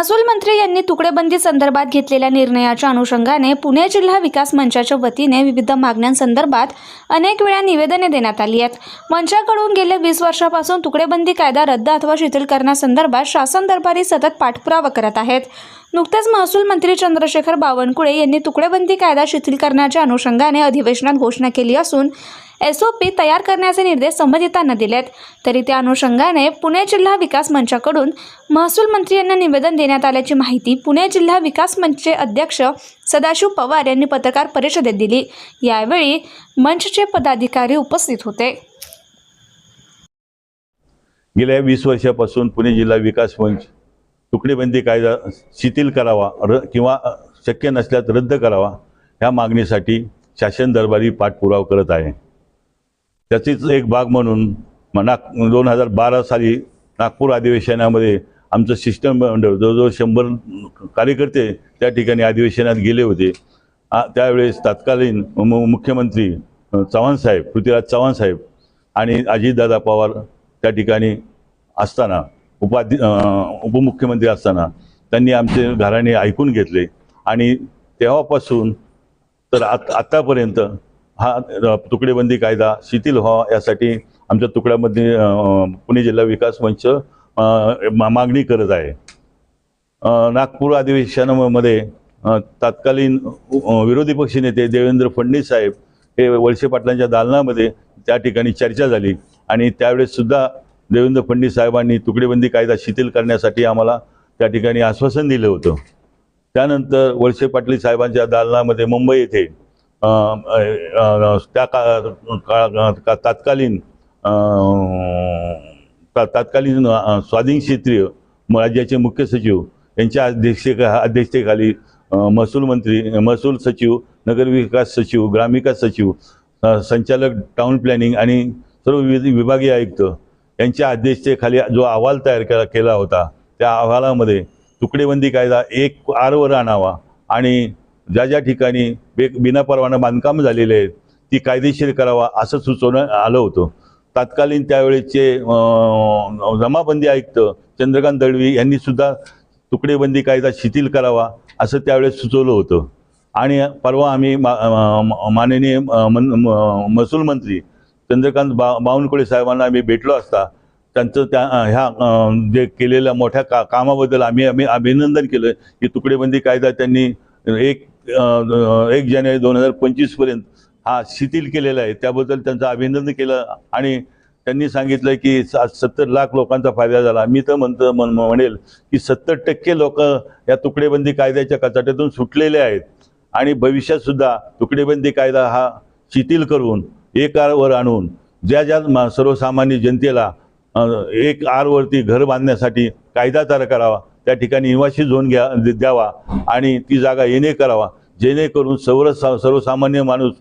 महसूल मंत्री यांनी तुकडेबंदी संदर्भात घेतलेल्या निर्णयाच्या अनुषंगाने पुणे जिल्हा विकास मंचाच्या वतीने विविध मागण्यांसंदर्भात अनेक वेळा निवेदने देण्यात आली आहेत. मंचाकडून गेल्या वीस वर्षापासून तुकडेबंदी कायदा रद्द अथवा शिथिल करण्यासंदर्भात शासन दरबारी सतत पाठपुरावा करत आहेत. नुकताच महसूल मंत्री चंद्रशेखर बावनकुळे यांनी तुकडेबंदी कायदा शिथिल करण्याच्या अनुषंगाने अधिवेशनात घोषणा केली असून एस ओ पी तयार करण्याचे निर्देश संबंधितांना दिलेत तरी त्या अनुषंगाने पुणे जिल्हा विकास मंचाकडून महसूल मंत्री यांना निवेदन देण्यात आल्याची माहिती पुणे जिल्हा विकास मंचचे अध्यक्ष सदाशिव पवार यांनी पत्रकार परिषदेत दिली. यावेळी मंचचे पदाधिकारी उपस्थित होते. गेल्या वीस वर्षापासून पुणे जिल्हा विकास मंच तुकडेबंदी कायदा शिथिल करावा र किंवा शक्य नसल्यास रद्द करावा ह्या मागणीसाठी शासन दरबारी पाठपुरावा करत आहे. त्याचीच एक भाग म्हणून म- नाग दोन हजार बारा साली नागपूर अधिवेशनामध्ये आमचं शिष्टमंडळ जवळजवळ शंभर कार्यकर्ते त्या ठिकाणी अधिवेशनात गेले होते. त्यावेळेस तत्कालीन मु- मुख्यमंत्री चव्हाणसाहेब पृथ्वीराज चव्हाणसाहेब आणि अजितदादा पवार त्या ठिकाणी असताना उपाधी उपमुख्यमंत्री असताना त्यांनी आमचे घराणे ऐकून घेतले आणि तेव्हापासून तर आत आत्तापर्यंत हा तुकडेबंदी कायदा शिथिल व्हावा यासाठी आमच्या तुकड्यामध्ये पुणे जिल्हा विकास मंच मा- मागणी करत आहे. नागपूर अधिवेशनामध्ये तत्कालीन विरोधी पक्षनेते देवेंद्र फडणवीस साहेब हे वळसे पाटलांच्या दालनामध्ये त्या ठिकाणी चर्चा झाली आणि त्यावेळेससुद्धा देवेंद्र फडणवीस साहेबांनी तुकडेबंदी कायदा शिथिल करण्यासाठी आम्हाला त्या ठिकाणी आश्वासन दिलं होतं. त्यानंतर वळसे पाटील साहेबांच्या दालनामध्ये मुंबई येथे त्या का का- का- तत्कालीन स्वाधीन क्षेत्रीय राज्याचे मुख्य सचिव यांच्या अध्यक्षेखा अध्यक्षतेखाली महसूल मंत्री महसूल सचिव नगरविकास सचिव ग्रामविकास सचिव संचालक टाउन प्लॅनिंग आणि सर्व विविध विभागीय आयुक्त यांच्या अध्यक्षतेखाली जो अहवाल तयार केला केला होता त्या अहवालामध्ये तुकडेबंदी कायदा एक आरवर आणावा आणि ज्या ज्या ठिकाणी बे बिना परवाना बांधकाम झालेले आहेत ती कायदेशीर करावा असं सुचवण्यात आलं होतं. तत्कालीन त्यावेळेचे जमाबंदी आयुक्त चंद्रकांत दळवी यांनी सुद्धा तुकडेबंदी कायदा शिथिल करावा असं त्यावेळेस सुचवलं होतं. आणि परवा आम्ही मा माननीय मन- म- महसूल मंत्री चंद्रकांत बा बावनकुळे साहेबांना आम्ही भेटलो असता त्यांचं त्या ह्या जे केलेल्या मोठ्या का कामाबद्दल आम्ही आम्ही अभिनंदन केलं की तुकडेबंदी कायदा त्यांनी एक एक जानेवारी दोन हजार पंचवीसपर्यंत हा शिथिल केलेला आहे. त्याबद्दल त्यांचं अभिनंदन केलं आणि त्यांनी सांगितलं की सत्तर लाख लोकांचा फायदा झाला. मी तर म्हणतो मन म्हणेल की सत्तर टक्के लोक या तुकडेबंदी कायद्याच्या कचाट्यातून सुटलेले आहेत आणि भविष्यात सुद्धा तुकडेबंदी कायदा हा शिथिल करून एक आरवर आणून ज्या ज्या मा- सर्वसामान्य जनतेला एक आरवरती घर बांधण्यासाठी कायदा तयार करावा त्या ठिकाणी निवासी झोन घ्या द्यावा आणि ती जागा येणे करावा. जेणेकरून सर्व सर्वसामान्य माणूस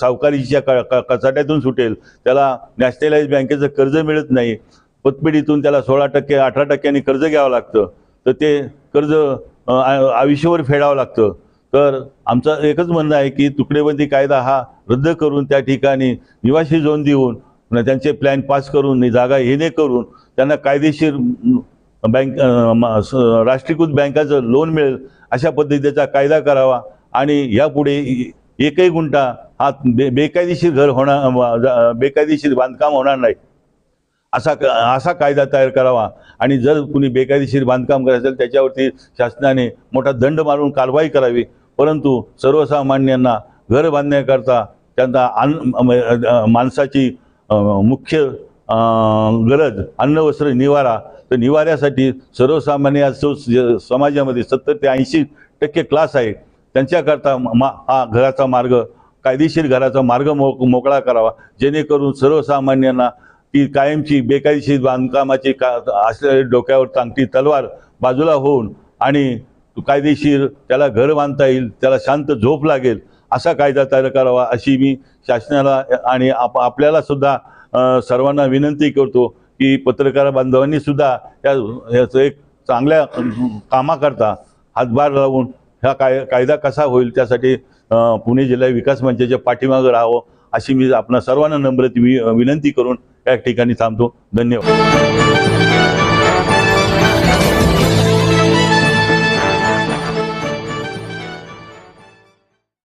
सावकारीच्या क क- कचाट्यातून सुटेल. त्याला नॅशनलाइज बँकेचं कर्ज मिळत नाही. पतपेढीतून त्याला सोळा टक्के अठरा टक्क्यांनी कर्ज घ्यावं लागतं. तर ते कर्ज आयुष्यभर फेडावं लागतं. तर आमचं एकच म्हणणं आहे की तुकडेबंदी कायदा हा रद्द करून त्या ठिकाणी निवासी झोन देऊन त्यांचे प्लॅन पास करून जागा येणे करून त्यांना कायदेशीर बँक राष्ट्रीयकृत बँकाचं लोन मिळेल अशा पद्धतीचा कायदा करावा आणि यापुढे एकही गुंठा हा बे बेकायदेशीर घर होणार बेकायदेशीर बांधकाम होणार नाही. असा क- असा कायदा तयार करावा आणि जर कुणी बेकायदेशीर बांधकाम करायचं असेल त्याच्यावरती शासनाने मोठा दंड मारून कारवाई करावी. परंतु सर्वसामान्यांना घर बांधण्याकरता त्यांना अन्न माणसाची मुख्य गरज अन्न वस्त्र निवारा तर निवाऱ्यासाठी सर्वसामान्य असो समाजामध्ये सत्तर ते ऐंशी टक्के क्लास आहे. त्यांच्याकरता मा हा घराचा मार्ग कायदेशीर घराचा मार्ग मोक मोकळा करावा. जेणेकरून सर्वसामान्यांना ती कायमची बेकायदेशीर बांधकामाची का असलेल्या डोक्यावर चांगली तलवार बाजूला होऊन आणि कायदेशीर त्याला घर बांधता येईल त्याला शांत झोप लागेल असा कायदा तयार करावा अशी मी शासनाला आणि आप आपल्याला सुद्धा सर्वांना विनंती करतो की पत्रकार बांधवांनी सुद्धा या याचं एक चांगल्या कामाकरता हातभार लावून ह्या काय कायदा कसा होईल त्यासाठी पुणे जिल्हा विकास मंचाच्या पाठीमागं राहावं अशी मी आपणा सर्वांना नम्रती वि- विनंती करून या ठिकाणी थांबतो. धन्यवाद.